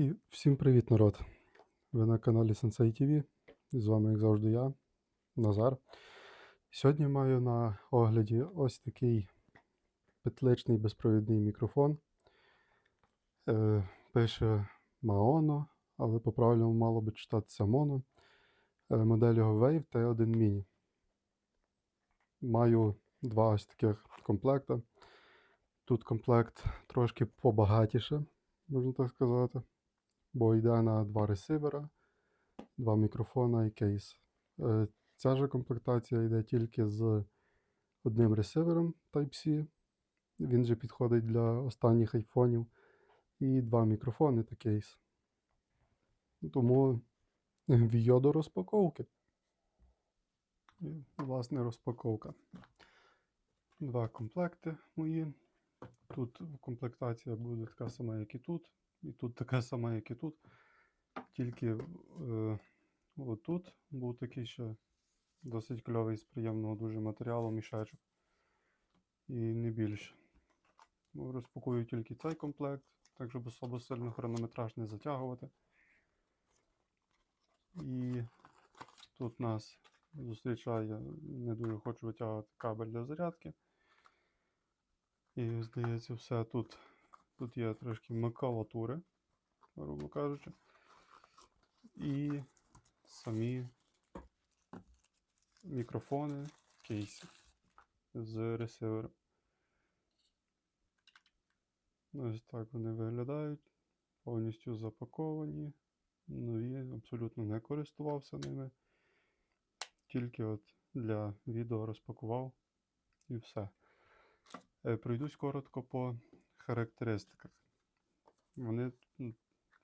І всім привіт, народ! Ви на каналі Sensei TV. З вами, як завжди, я, Назар. Сьогодні маю на огляді ось такий петличний безпровідний мікрофон. Е, пише Maono, але по-правильному мало би читатися Mono. Е, модель його Wave T1 Mini. Маю два ось таких комплекта. Тут комплект трошки побагатіше, можна так сказати бо йде на два ресивера, два мікрофона і кейс. Е, Ця ж комплектація йде тільки з одним ресивером Type-C. Він же підходить для останніх айфонів. І два мікрофони та кейс. Тому війо до розпаковки. Власне, розпаковка. Два комплекти мої. Тут комплектація буде така сама, як і тут. І тут така сама, як і тут. Тільки е, отут був такий ще досить кльовий з приємного дуже матеріалу мішечок. І не більше. Ну, Розпакую тільки цей комплект, так щоб особо сильно хронометраж не затягувати. І тут нас зустрічає, не дуже хочу витягувати кабель для зарядки. І здається, все тут. Тут є трошки макулатури, грубо кажучи. І самі мікрофони кейси з ресивером. Ось так вони виглядають. Повністю запаковані. Нові, абсолютно не користувався ними. Тільки от для відео розпакував і все. Е, Пройдусь коротко по характеристиках. Вони,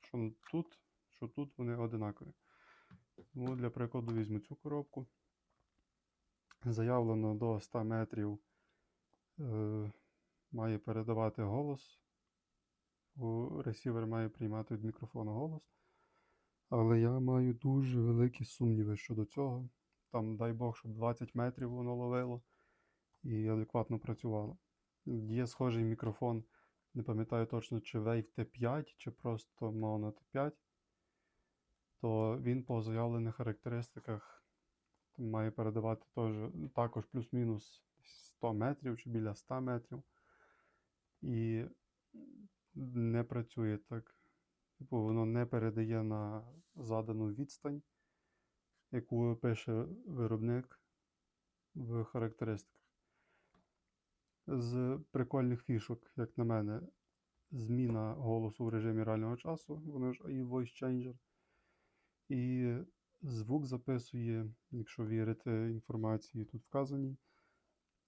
що тут, що тут, вони одинакові. Тому для прикладу візьму цю коробку. Заявлено до 100 метрів е, має передавати голос. Ресівер має приймати від мікрофону голос. Але я маю дуже великі сумніви щодо цього. Там, дай Бог, щоб 20 метрів воно ловило і адекватно працювало. Є схожий мікрофон, не пам'ятаю точно, чи Wave T5, чи просто Mono T5, то він по заявлених характеристиках має передавати теж, також плюс-мінус 100 метрів чи біля 100 метрів. І не працює так. Типу, воно не передає на задану відстань, яку пише виробник в характеристиках. З прикольних фішок, як на мене, зміна голосу в режимі реального часу, воно ж і voice changer. І звук записує, якщо вірити інформації тут вказаній,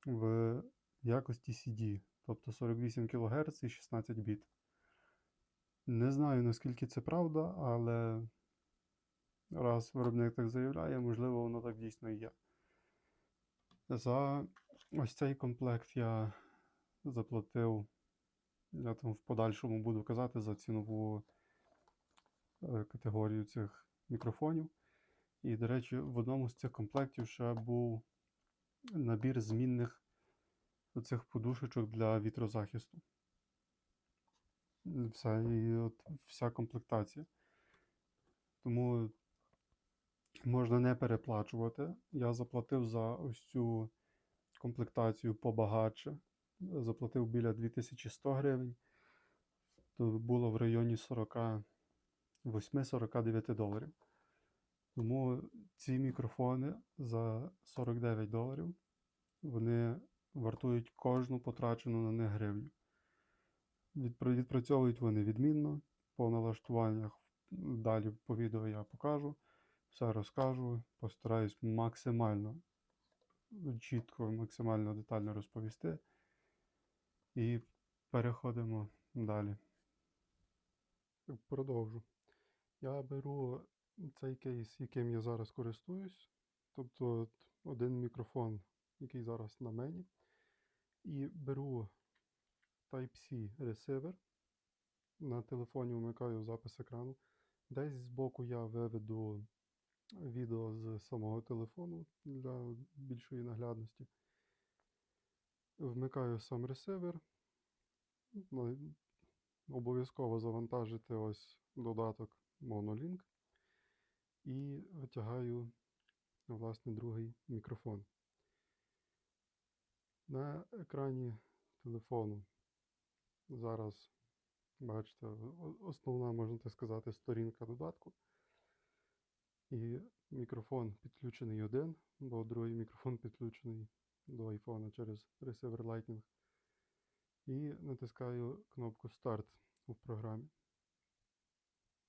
в якості CD, тобто 48 кГц і 16 біт. Не знаю, наскільки це правда, але раз виробник так заявляє, можливо, воно так дійсно і є. За ось цей комплект я заплатив, я там в подальшому буду казати за цінову е, категорію цих мікрофонів. І, до речі, в одному з цих комплектів ще був набір змінних оцих подушечок для вітрозахисту. Все, і от вся комплектація. Тому можна не переплачувати. Я заплатив за ось цю комплектацію побагатше. Заплатив біля 2100 гривень. То було в районі 48-49 доларів. Тому ці мікрофони за 49 доларів вони вартують кожну потрачену на них гривню. Відпрацьовують вони відмінно. По налаштуваннях далі по відео я покажу. Все розкажу. Постараюсь максимально чітко, максимально детально розповісти. І переходимо далі. Продовжу. Я беру цей кейс, яким я зараз користуюсь. Тобто один мікрофон, який зараз на мені. І беру Type-C ресивер. На телефоні вмикаю запис екрану. Десь збоку я виведу відео з самого телефону для більшої наглядності. Вмикаю сам ресивер. Ну, обов'язково завантажити ось додаток Monolink і витягаю, власне, другий мікрофон. На екрані телефону зараз бачите основна, можна так сказати, сторінка додатку. І мікрофон підключений один, бо другий мікрофон підключений до iPhone через ресивер Lightning. І натискаю кнопку Старт у програмі.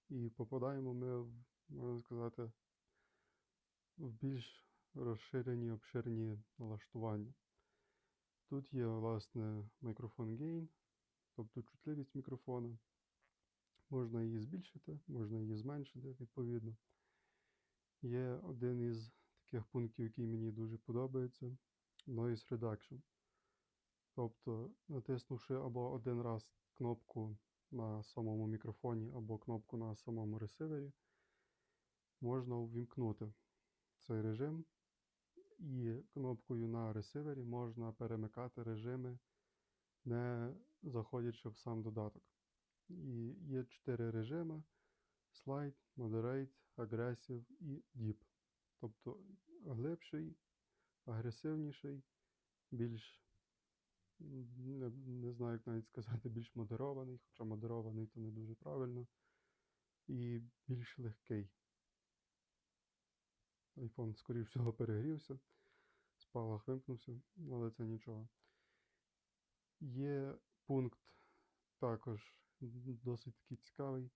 І попадаємо ми, в, можна сказати, в більш розширені, обширні налаштування. Тут є, власне, мікрофон Gain, тобто чутливість мікрофона. Можна її збільшити, можна її зменшити, відповідно. Є один із таких пунктів, який мені дуже подобається Noise Reduction. Тобто, натиснувши або один раз кнопку на самому мікрофоні, або кнопку на самому ресивері, можна увімкнути цей режим. І кнопкою на ресивері можна перемикати режими, не заходячи в сам додаток. І є чотири режими: Slide, Moderate, Aggressive і Deep. Тобто глибший, агресивніший, більш, не, не знаю, як навіть сказати, більш модерований, хоча модерований то не дуже правильно, і більш легкий. iPhone, скоріш всього, перегрівся, спалах вимкнувся, але це нічого. Є пункт також досить такий цікавий.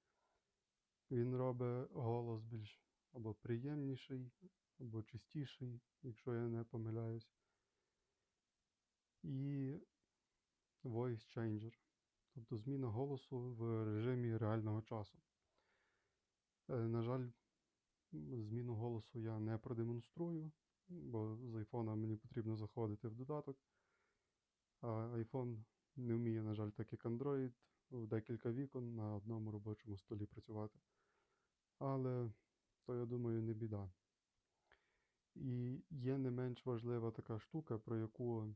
Він робить голос більш або приємніший, або чистіший, якщо я не помиляюсь. І Voice Changer, тобто зміна голосу в режимі реального часу. Е, На жаль, зміну голосу я не продемонструю, бо з iPhone мені потрібно заходити в додаток. А iPhone не вміє, на жаль, так як Android, в декілька вікон на одному робочому столі працювати. Але то, я думаю, не біда. І є не менш важлива така штука, про яку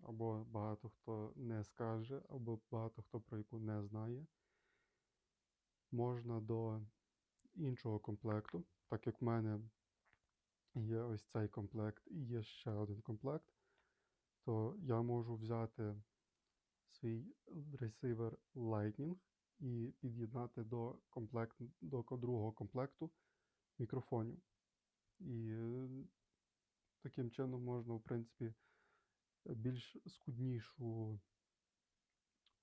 або багато хто не скаже, або багато хто про яку не знає. Можна до іншого комплекту, так як в мене є ось цей комплект і є ще один комплект, то я можу взяти свій ресивер Lightning і під'єднати до, комплект, до другого комплекту мікрофонів. І е, таким чином можна, в принципі, більш скуднішу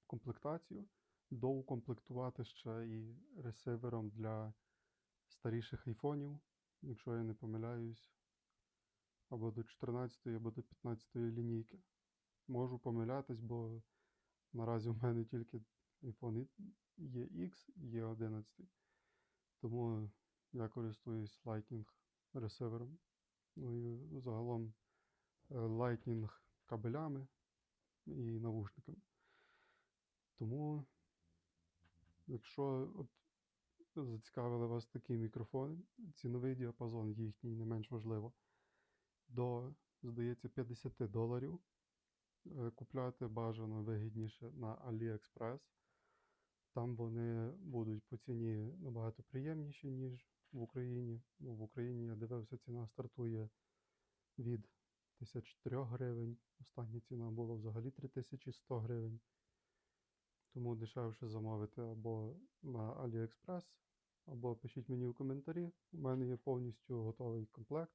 комплектацію доукомплектувати ще і ресивером для старіших айфонів, якщо я не помиляюсь, або до 14 або до 15 лінійки. Можу помилятись, бо наразі в мене тільки iPhone є X і є 11. Тому я користуюсь Lightning ресивером. Ну і загалом е, Lightning кабелями і навушниками. Тому, якщо от зацікавили вас такі мікрофони, ціновий діапазон їхній не менш важливо. До, здається, 50 доларів. Е, Купляти бажано вигідніше на AliExpress. Там вони будуть по ціні набагато приємніші, ніж в Україні. Ну, в Україні я дивився, ціна стартує від 1004 гривень. Остання ціна була взагалі 3100 гривень. Тому дешевше замовити або на AliExpress, або пишіть мені в коментарі. У мене є повністю готовий комплект.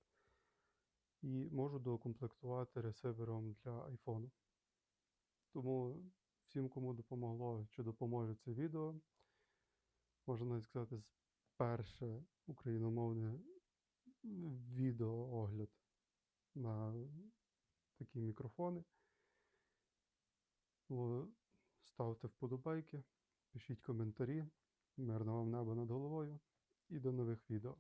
І можу доукомплектувати ресивером для iPhone. Тому всім, кому допомогло чи допоможе це відео, можна навіть сказати, перше україномовне відеоогляд на такі мікрофони. Ставте вподобайки, пишіть коментарі. Мирного вам неба над головою і до нових відео.